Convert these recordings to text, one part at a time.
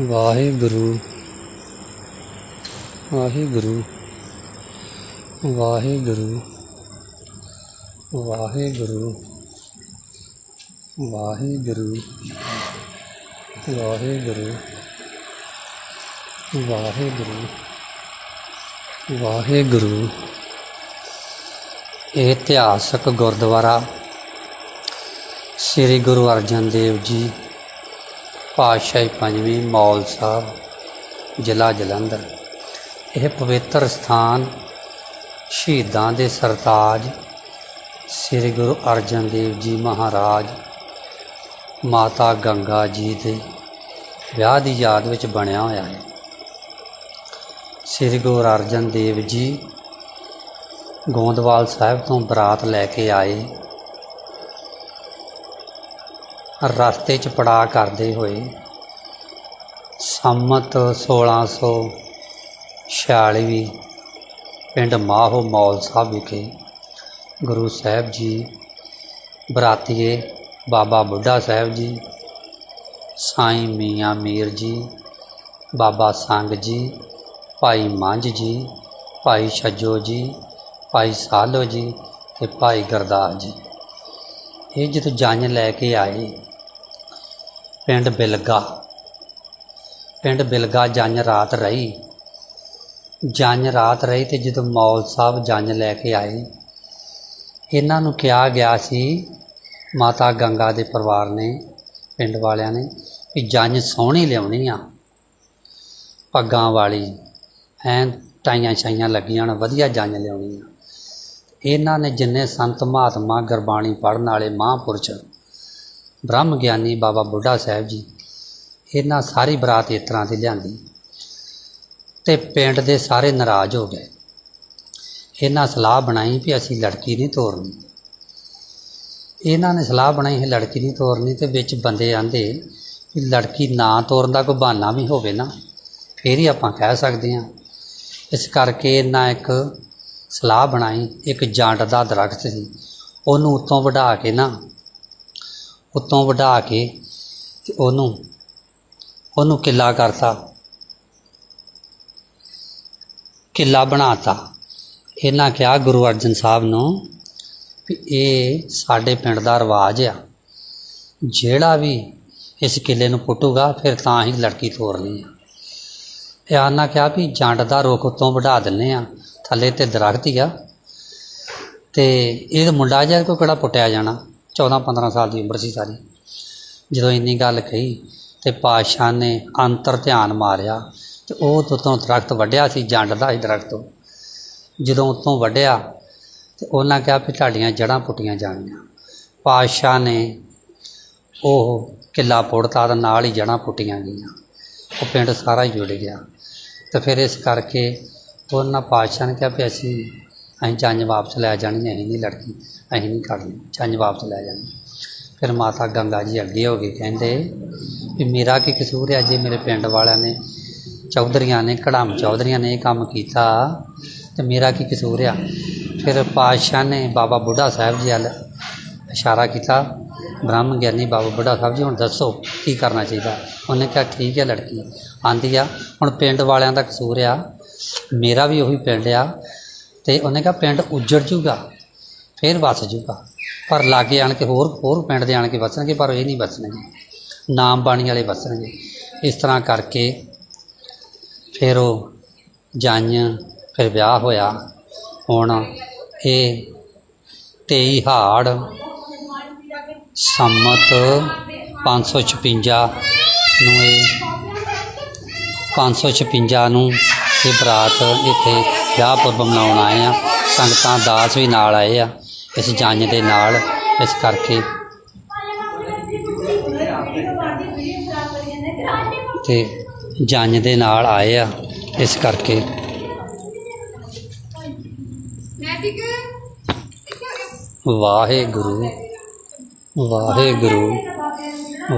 ਵਾਹਿਗੁਰੂ ਵਾਹਿਗੁਰੂ ਵਾਹਿਗੁਰੂ ਵਾਹਿਗੁਰੂ ਵਾਹਿਗੁਰੂ ਵਾਹਿਗੁਰੂ ਵਾਹਿਗੁਰੂ ਵਾਹਿਗੁਰੂ। ਇਹ ਇਤਿਹਾਸਕ ਗੁਰਦੁਆਰਾ ਸ੍ਰੀ ਗੁਰੂ ਅਰਜਨ ਦੇਵ ਜੀ ਪਾਤਸ਼ਾਹੀ ਪੰਜਵੀਂ ਮੌਲ ਸਾਹਿਬ, ਜ਼ਿਲ੍ਹਾ ਜਲੰਧਰ। ਇਹ ਪਵਿੱਤਰ ਸਥਾਨ ਸ਼ਹੀਦਾਂ ਦੇ ਸਰਤਾਜ ਸ੍ਰੀ ਗੁਰੂ ਅਰਜਨ ਦੇਵ ਜੀ ਮਹਾਰਾਜ, ਮਾਤਾ ਗੰਗਾ ਜੀ ਦੇ ਵਿਆਹ ਦੀ ਯਾਦ ਵਿੱਚ ਬਣਿਆ ਹੋਇਆ ਹੈ। ਸ੍ਰੀ ਗੁਰੂ ਅਰਜਨ ਦੇਵ ਜੀ ਗੋਂਦਵਾਲ ਸਾਹਿਬ ਤੋਂ ਬਰਾਤ ਲੈ ਕੇ ਆਏ। ਰਸਤੇ 'ਚ ਪੜਾ ਕਰਦੇ ਹੋਏ। ਸੰਮਤ 1646 ਪਿੰਡ ਮਾਹੋ ਮੌਲ ਸਾਹਿਬ ਵਿਖੇ ਗੁਰੂ ਸਾਹਿਬ ਜੀ, ਬਰਾਤੀਏ ਬਾਬਾ ਬੁੱਢਾ ਸਾਹਿਬ ਜੀ, ਸਾਈਂ ਮੀਆਂ ਮੀਰ ਜੀ, ਬਾਬਾ ਸੰਗ ਜੀ, ਭਾਈ ਮੰਝ ਜੀ, ਭਾਈ ਛੱਜੋ ਜੀ, ਭਾਈ ਸਾਲੋ ਜੀ ਤੇ ਭਾਈ ਗੁਰਦਾਸ ਜੀ। ਇਹ ਜਦੋਂ ਜੰਜ ਲੈ ਕੇ ਆਏ ਪਿੰਡ ਬਿਲਗਾ। ਪਿੰਡ ਬਿਲਗਾ ਜੰਜ ਰਾਤ ਰਹੀ। ਜੰਜ ਰਾਤ ਰਹੀ ਤੇ ਜਦੋਂ ਮੌਲ ਸਾਹਿਬ ਜੰਜ ਲੈ ਕੇ ਆਏ, ਇਹਨਾਂ ਨੂੰ ਕਿਹਾ ਗਿਆ ਸੀ, ਮਾਤਾ ਗੰਗਾ ਦੇ ਪਰਿਵਾਰ ਨੇ, ਪਿੰਡ ਵਾਲਿਆਂ ਨੇ, ਵੀ ਜੰਜ ਸੋਹਣੀ ਲਿਆਉਣੀ ਆ। ਪੱਗਾਂ ਵਾਲੀ, ਐਨ ਟਾਈਆਂ ਛਾਈਆਂ ਲੱਗੀਆਂ ਹੋਣ ਵਧੀਆ ਜੰਜ ਲਿਆਉਣੀ ਆ। ਇਹਨਾਂ ਨੇ ਜਿੰਨੇ ਸੰਤ ਮਹਾਤਮਾ ਗੁਰਬਾਣੀ ਪੜ੍ਹਨ ਵਾਲੇ ਮਹਾਂਪੁਰਸ਼ ਬ੍ਰਹਮ ਗਿਆਨੀ ਬਾਬਾ ਬੁੱਢਾ ਸਾਹਿਬ ਜੀ ਇਹਨਾਂ ਸਾਰੀ ਬਰਾਤ ਇਸ ਤਰ੍ਹਾਂ ਦੀ ਲਿਆਂਦੀ ਤੇ ਪਿੰਡ ਦੇ ਸਾਰੇ ਨਾਰਾਜ਼ ਹੋ ਗਏ। ਇਹਨਾਂ ਸਲਾਹ ਬਣਾਈ ਵੀ ਅਸੀਂ ਲੜਕੀ ਨਹੀਂ ਤੋਰਨੀ। ਇਹਨਾਂ ਨੇ ਸਲਾਹ ਬਣਾਈ ਹੈ ਲੜਕੀ ਨਹੀਂ ਤੋਰਨੀ ਤੇ ਵਿੱਚ ਬੰਦੇ ਆਂਦੇ ਵੀ ਲੜਕੀ ਨਾ ਤੋਰਨ ਦਾ ਕੋਈ ਬਹਾਨਾ ਵੀ ਹੋਵੇ ਨਾ, ਫੇਰ ਹੀ ਆਪਾਂ ਕਹਿ ਸਕਦੇ ਹਾਂ। ਇਸ ਕਰਕੇ ਇਹਨਾਂ ਇੱਕ ਸਲਾਹ ਬਣਾਈ, ਇੱਕ ਜੰਡ ਦਾ ਦਰਖਤ ਸੀ। ਉਹਨੂੰ ਉੱਤੋਂ ਵਢਾ ਕੇ ਨਾ ਉੱਤੋਂ ਵਢਾ ਕੇ ਤੇ ਉਹਨੂੰ ਉਹਨੂੰ ਕਿੱਲਾ ਕਰਤਾ। ਕਿੱਲਾ ਬਣਾਤਾ। ਇਹਨਾਂ ਕਿਹਾ ਗੁਰੂ ਅਰਜਨ ਸਾਹਿਬ ਨੂੰ ਵੀ ਇਹ ਸਾਡੇ ਪਿੰਡ ਦਾ ਰਿਵਾਜ ਆ। ਜਿਹੜਾ ਵੀ ਇਸ ਕਿੱਲੇ ਨੂੰ ਪੁੱਟੂਗਾ, ਫਿਰ ਤਾਂ ਹੀ ਲੜਕੀ ਤੋਰਨੀ ਆ। ਇਹ ਆਨਾ ਕਿਹਾ ਵੀ ਜੰਡ ਦਾ ਰੁੱਖ ਉੱਤੋਂ ਵਢਾ ਦਿੰਨੇ ਆ, ਥੱਲੇ ਤੇ ਦਰਖਤ ਹੀ ਆ। ਤੇ ਇਹ ਮੁੰਡਾ ਜਿਹਾ ਕੋ ਕਿਹੜਾ ਪੁੱਟਿਆ ਜਾਣਾ? 14 15 ਸਾਲ ਦੀ ਉਮਰ ਸੀ ਸਾਰੀ। ਜਦੋਂ ਇੰਨੀ ਗੱਲ ਕਹੀ ਤੇ ਪਾਤਸ਼ਾਹ ਨੇ ਅੰਤਰ ਧਿਆਨ ਮਾਰਿਆ ਤੇ ਉਹ ਉੱਤੋਂ ਦਰਖਤ ਵੱਢਿਆ ਸੀ, ਜੰਡ ਦਾ ਹੀ ਦਰਖਤ ਜਦੋਂ ਉੱਤੋਂ ਵੱਢਿਆ ਤੇ ਉਹਨਾਂ ਕਿਹਾ ਵੀ ਤੁਹਾਡੀਆਂ ਜੜ੍ਹਾਂ ਪੁੱਟੀਆਂ ਜਾਣੀਆਂ। ਪਾਤਸ਼ਾਹ ਨੇ ਉਹ ਕਿੱਲਾ ਪੁੱਟਤਾ ਤੇ ਨਾਲ ਹੀ ਜੜ੍ਹਾਂ ਪੁੱਟੀਆਂ ਗਈਆਂ। ਉਹ ਪਿੰਡ ਸਾਰਾ ਹੀ ਜੁੜ ਗਿਆ। ਤੇ ਫਿਰ ਇਸ ਕਰਕੇ ਉਹਨਾਂ ਪਾਤਸ਼ਾਹ ਨੇ ਕਿਹਾ ਵੀ ਅਸੀਂ ਅਸੀਂ ਜੰਝ ਵਾਪਸ ਲੈ ਜਾਣੀ ਅਸੀਂ ਨਹੀਂ ਲੜਕੀ, ਅਸੀਂ ਨਹੀਂ ਕਰਨੀ ਜੰਝ ਵਾਪਸ ਲੈ ਜਾਣੀ ਫਿਰ ਮਾਤਾ ਗੰਗਾ ਜੀ ਅੱਗੇ ਹੋ ਗਏ ਕਹਿੰਦੇ, ਵੀ ਮੇਰਾ ਕੀ ਕਸੂਰ ਹੈ? ਜੇ ਮੇਰੇ ਪਿੰਡ ਵਾਲਿਆਂ ਨੇ, ਚੌਧਰੀਆਂ ਨੇ ਕੜਾਮ ਚੌਧਰੀਆਂ ਨੇ ਇਹ ਕੰਮ ਕੀਤਾ, ਤੇ ਮੇਰਾ ਕੀ ਕਸੂਰ ਆ? ਫਿਰ ਪਾਤਸ਼ਾਹ ਨੇ ਬਾਬਾ ਬੁੱਢਾ ਸਾਹਿਬ ਜੀ ਵੱਲ ਇਸ਼ਾਰਾ ਕੀਤਾ, ਬ੍ਰਹਮ ਗਿਆਨੀ ਬਾਬਾ ਬੁੱਢਾ ਸਾਹਿਬ ਜੀ, ਹੁਣ ਦੱਸੋ, ਕੀ ਕਰਨਾ ਚਾਹੀਦਾ? ਉਹਨੇ ਕਿਹਾ, ਠੀਕ ਹੈ ਲੜਕੀ, ਆਂਦੀ ਆ, ਹੁਣ ਪਿੰਡ ਵਾਲਿਆਂ ਦਾ ਕਸੂਰ ਆ, ਮੇਰਾ ਵੀ ਉਹੀ ਪਿੰਡ ਆ ਤੇ ਉਹਨੇ ਕਿਹਾ, ਪਿੰਡ ਉੱਜੜ ਜੂਗਾ ਫਿਰ ਵਸ ਜੂਗਾ ਪਰ ਲਾਗੇ ਆਣ ਕੇ ਹੋਰ ਹੋਰ ਪਿੰਡ ਦੇ ਆਣ ਕੇ ਵਸਣਗੇ, ਪਰ ਇਹ ਨਹੀਂ ਵਸਣਗੇ। ਨਾਮ ਬਾਣੀ ਵਾਲੇ ਵਸਣਗੇ। ਇਸ ਤਰ੍ਹਾਂ ਕਰਕੇ ਫਿਰ ਉਹ ਜਾਈਆਂ, ਫਿਰ ਵਿਆਹ ਹੋਇਆ। ਹੁਣ ਇਹ 23 ਹਾੜ ਸੰਮਤ 556 ਨੂੰ ਇਹ 556 ਨੂੰ ਇਹ ਬਰਾਤ ਇੱਥੇ ਵਿਆਹ ਪੁਰਬ ਮਨਾਉਣ ਆਏ ਆ। ਸੰਗਤਾਂ ਦਾਸ ਵੀ ਨਾਲ ਆਏ ਆ ਇਸ ਜੰਝ ਦੇ ਨਾਲ ਇਸ ਕਰਕੇ। ਤੇ ਜੰਝ ਦੇ ਨਾਲ ਆਏ ਆ ਇਸ ਕਰਕੇ। ਵਾਹਿਗੁਰੂ ਵਾਹਿਗੁਰੂ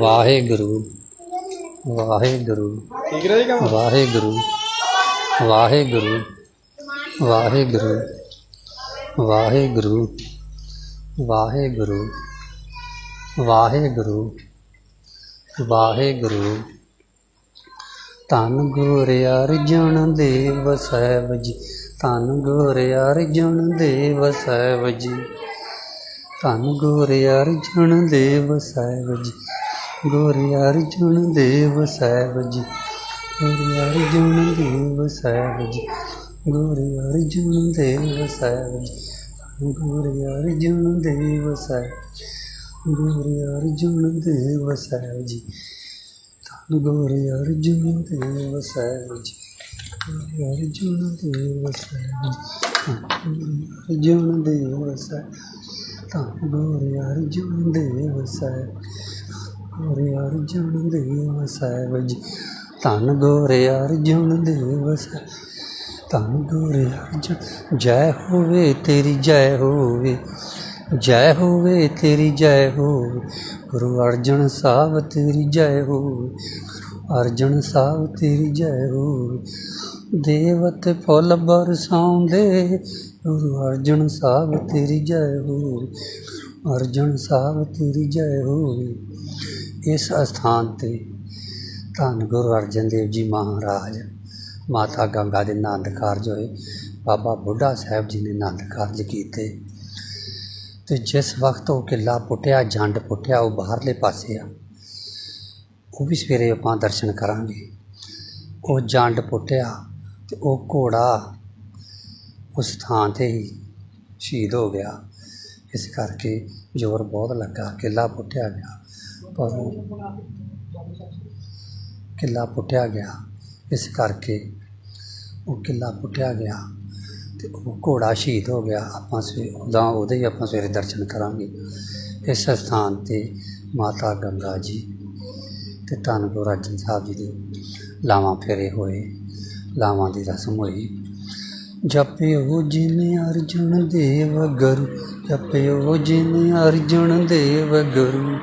ਵਾਹਿਗੁਰੂ ਵਾਹਿਗੁਰੂ ਠੀਕ ਰਹੀ ਕੰਮ? ਵਾਹਿਗੁਰੂ ਵਾਹਿਗੁਰੂ। ਵਾਹਿਗੁਰੂ ਵਾਹਿਗੁਰੂ ਵਾਹਿਗੁਰੂ ਵਾਹਿਗੁਰੂ ਵਾਹਿਗੁਰੂ। ਧੰਨ ਗੁਰ ਅਰਜਨ ਦੇਵ ਸਾਹਿਬ ਜੀ ਧੰਨ ਗੁਰ ਅਰਜਨ ਦੇਵ ਸਾਹਿਬ ਜੀ ਧੰਨ ਗੁਰ ਅਰਜਨ ਦੇਵ ਸਾਹਿਬ ਜੀ ਗੁਰ ਅਰਜਨ ਦੇਵ ਸਾਹਿਬ ਜੀ ਗੁਰ ਅਰਜਨ ਦੇਵ ਸਾਹਿਬ ਜੀ ਗੁਰ ਅਰਜਨ ਦੇਵ ਸਾਹਿਬ ਜੀ ਗੁਰ ਅਰਜਨ ਦੇਵ ਸਾਹਿਬ ਗੁਰ ਅਰਜਨ ਦੇਵ ਸਾਹਿਬ ਜੀ ਧੰਨ ਗੁਰ ਅਰਜਨ ਦੇਵ ਸਾਹਿਬ ਜੀ ਗੁਰ ਅਰਜਨ ਦੇਵ ਸਾਹਿਬ ਜੀ ਅਰਜਨ ਦੇਵ ਸਾਹਿਬ ਧੰਨ ਗੁਰ ਅਰਜਨ ਦੇਵ ਸਾਹਿਬ ਗੁਰ ਅਰਜਨ ਦੇਵ ਸਾਹਿਬ ਜੀ, ਧੰਨ ਗੁਰ ਅਰਜਨ ਦੇਵ ਸਾਹਿਬ ਧੰਨ ਗੁਰ ਅਰਜਨ ਜੈ ਹੋਵੇ ਤੇਰੀ ਜੈ ਹੋਵੇ ਜੈ ਹੋਵੇ ਤੇਰੀ ਜੈ ਹੋਵੇ, ਗੁਰੂ ਅਰਜਨ ਸਾਹਿਬ ਤੇਰੀ ਜੈ ਹੋਵੇ ਅਰਜਨ ਸਾਹਿਬ ਤੇਰੀ ਜੈ ਹੋਵੇ, ਦੇਵਤ ਫੁੱਲ ਬਰਸਾਉਂਦੇ, ਗੁਰੂ ਅਰਜਨ ਸਾਹਿਬ ਤੇਰੀ ਜੈ ਹੋਵੇ ਅਰਜਨ ਸਾਹਿਬ ਤੇਰੀ ਜੈ ਹੋਵੇ। ਇਸ ਅਸਥਾਨ ਤੇ ਧੰਨ ਗੁਰੂ ਅਰਜਨ ਦੇਵ ਜੀ ਮਹਾਰਾਜ ਮਾਤਾ ਗੰਗਾ ਦੇ ਆਨੰਦ ਕਾਰਜ ਹੋਏ, ਬਾਬਾ ਬੁੱਢਾ ਸਾਹਿਬ ਜੀ ਨੇ ਆਨੰਦ ਕਾਰਜ ਕੀਤੇ। ਤੇ ਜਿਸ ਵਕਤ ਉਹ ਕਿਲਾ ਪੁੱਟਿਆ, ਜੰਡ ਪੁੱਟਿਆ, ਉਹ ਬਾਹਰਲੇ ਪਾਸੇ ਆ, ਉਹ ਵੀ ਸਵੇਰੇ ਆਪਾਂ ਦਰਸ਼ਨ ਕਰਾਂਗੇ। ਉਹ ਜੰਡ ਪੁੱਟਿਆ ਤੇ ਉਹ ਘੋੜਾ ਉਸ ਥਾਂ ਤੇ ਹੀ ਸ਼ਹੀਦ ਹੋ ਗਿਆ। ਇਸ ਕਰਕੇ ਜ਼ੋਰ ਬਹੁਤ ਲੱਗਾ ਕਿਲਾ ਪੁੱਟਿਆ ਗਿਆ, ਪਰ ਉਹ ਕਿਲਾ ਪੁੱਟਿਆ ਗਿਆ। ਇਸ ਕਰਕੇ ਉਹ ਕਿਲਾ ਪੁੱਟਿਆ ਗਿਆ ਤੇ ਉਹ ਘੋੜਾ ਸ਼ਹੀਦ ਹੋ ਗਿਆ। ਆਪਾਂ ਸਵੇ ਉਹਦਾ, ਉਹਦੇ ਹੀ ਆਪਾਂ ਸਵੇਰੇ ਦਰਸ਼ਨ ਕਰਾਂਗੇ। ਇਸ ਸਥਾਨ ਤੇ ਮਾਤਾ ਗੰਗਾ ਜੀ ਤੇ ਧੰਨ ਗੁਰੂ ਅਰਜਨ ਸਾਹਿਬ ਜੀ ਦੇ ਲਾਵਾਂ ਫੇਰੇ ਹੋਏ, ਲਾਵਾਂ ਦੀ ਰਸਮ ਹੋਈ। ਜਪਿਓ ਜਿਨ ਅਰਜੁਨ ਦੇਵ ਗੁਰੂ, ਜਪਿਓ ਜਿਨ ਅਰਜੁਨ ਦੇਵ ਗੁਰੂ,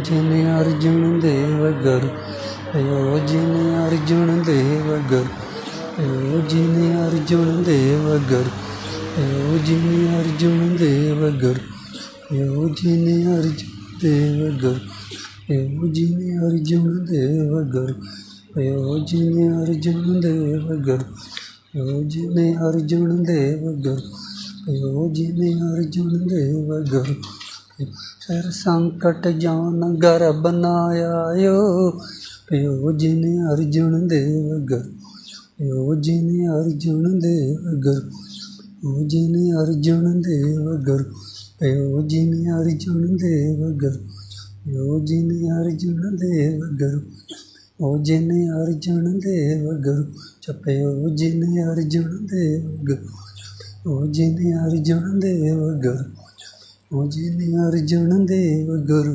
ਜਿਨ ਅਰਜੁਨ ਦੇਵ ਗੁਰੂ ਓ ਜਿਨ ਅਰਜੁਨ ਦੇਵ ਗੁਰੂ ਓ ਜਿਨ ਅਰਜੁਨ ਦੇਵ ਗੁਰੂ ਓ ਜਿਨ ਅਰਜੁਨ ਦੇਵ ਗੁਰੂ ਓ ਜਿਨ ਅਰਜੁਨ ਦੇਵ ਗੁਰੂ ਓ ਜਿਨ ਅਰਜੁਨ ਦੇਵ ਅਰਜੁਨ ਦੇਵ ਗੁਰੂ ਓ ਅਰਜੁਨ ਦੇਵ ਗੁਰੂ ਓ ਜਿਨ ਅਰਜੁਨ ਦੇਵ ਗੁਰੂ ਫਿਰ ਸੰਕਟ ਜਾਨ ਗਰ ਬਨਾਇਓ ਓ ಯೋಜನೆ ಅರ್ಜುನ ದೇವ ಗರ್ ಯೋಜನೆ ಅರ್ಜುನ ದೇವ ಗರ್ ಯೋಜನೆ ಅರ್ಜುನ ದೇವ ಗರ್ ಯೋಜನೆ ಅರ್ಜುನ ದೇವ ಗರ್ ಯೋಜನೆ ಅರ್ಜುನ ದೇವ ಗರು ಯೋಜನೆ ಅರ್ಜುನ ದೇವ ಗರು ಚಪ ಯೋಜನೆ ಅರ್ಜುನ ದೇವ ಗರು ಯೋಜನೆ ಅರ್ಜುನ ದೇವ ಗರು ಯೋಜನೆ ಅರ್ಜುನ ದೇವ ಗರು